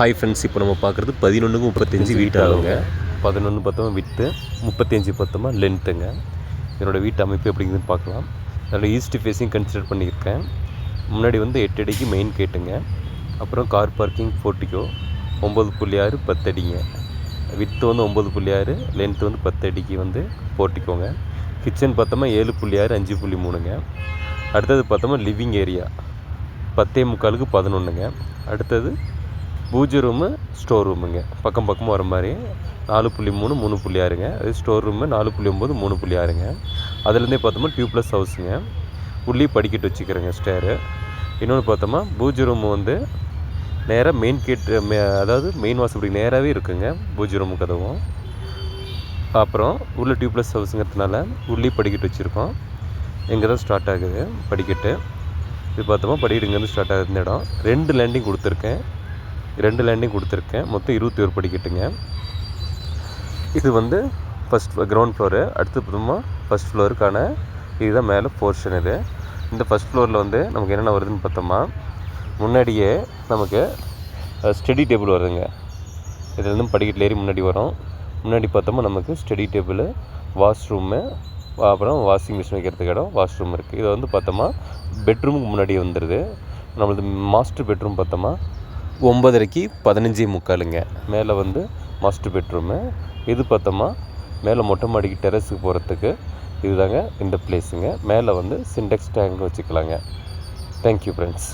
Hi friends இப்போ நம்ம பார்க்குறது பதினொன்றுக்கு முப்பத்தஞ்சு வீட்டு அளவுங்க. பதினொன்று பத்தமாக விட்டு முப்பத்தஞ்சு பத்தமாக லென்த்துங்க என்னோடய வீட்டு அமைப்பு எப்படிங்குதுன்னு பார்க்கலாம். அதில் ஈஸ்ட் ஃபேஸிங் கன்சிடர் பண்ணியிருக்கேன். முன்னாடி வந்து எட்டு அடிக்கு மெயின் கேட்டுங்க அப்புறம் கார் பார்க்கிங் போர்ட்டிக்கோ ஒம்பது புள்ளி ஆறு பத்து அடிங்க. வித்து வந்து ஒம்பது புள்ளி ஆறு லென்த்து வந்து பத்து அடிக்கு வந்து போர்ட்டிக்கோங்க கிச்சன் பார்த்தோமா ஏழு புள்ளி ஆறு அஞ்சு புள்ளி மூணுங்க. அடுத்தது பார்த்தோமா லிவிங் ஏரியா பத்தே முக்காலுக்கு பதினொன்றுங்க அடுத்தது பூஜை ரூமு ஸ்டோர் ரூமுங்க. பக்கம் பக்கமாக வர மாதிரி. நாலு புள்ளி மூணு மூணு புள்ளி ஆறுங்க. அது ஸ்டோர் ரூமு நாலு புள்ளி ஒம்பது மூணு புள்ளி ஆறுங்க. அதுலேருந்தே பார்த்தோம்னா டியூப்லெஸ் ஹவுஸுங்க. உள்ளே படிக்கட்டு வச்சுக்கிறேங்க ஸ்டேரு. இன்னொன்று பார்த்தோமா பூஜை ரூம் வந்து நேராக மெயின் கேட் மே அதாவது மெயின் வாசப்படி நேராகவே இருக்குங்க பூஜை ரூமு கதவும். அப்புறம் உள்ள டியூப்லெஸ் ஹவுஸுங்கிறதுனால உள்ளே படிக்கட்டு வச்சுருக்கோம். இங்கே தான் ஸ்டார்ட் ஆகுது படிக்கட்டு. இது பார்த்தோமா படிக்கட்டு இங்கேருந்து ஸ்டார்ட் ஆகுது இந்த இடம். ரெண்டு லேண்டிங் கொடுத்துருக்கேன். ரெண்டு லேண்டிங் கொடுத்துருக்கேன். மொத்தம் இருபத்தி ஒரு படிக்கட்டுங்க இது வந்து ஃபஸ்ட் கிரவுண்ட் ஃப்ளோரு அடுத்து புதுமா ஃபஸ்ட் ஃப்ளோருக்கான இதுதான் மேலே போர்ஷன் இது. இந்த ஃபஸ்ட் ஃப்ளோரில் வந்து நமக்கு என்னென்ன வருதுன்னு பார்த்தோமா? முன்னாடியே நமக்கு ஸ்டடி டேபிள் வருதுங்க. இதுலேருந்து படிக்கட்டில் ஏறி முன்னாடி வரும். முன்னாடி பார்த்தோமா நமக்கு ஸ்டடி டேபிள் வாஷ்ரூம்மு அப்புறம் வாஷிங் மிஷின் வைக்கிறதுக்கு இடம் வாஷ்ரூம் இருக்குது இது வந்து பார்த்தோமா பெட்ரூமுக்கு முன்னாடி வந்துடுது நம்மளது மாஸ்டர் பெட்ரூம் பார்த்தோமா ஒம்பதரைக்கு பதினஞ்சே முக்காலுங்க. மேலே வந்து மாஸ்டர் பெட்ரூமு இது பார்த்தோமா மேலே மொட்டை மாடிக்கு டெரஸுக்கு போகிறதுக்கு இதுதாங்க இந்த பிளேஸுங்க மேலே வந்து சிண்டெக்ஸ் டேங்க் வச்சுக்கலாங்க. Thank you friends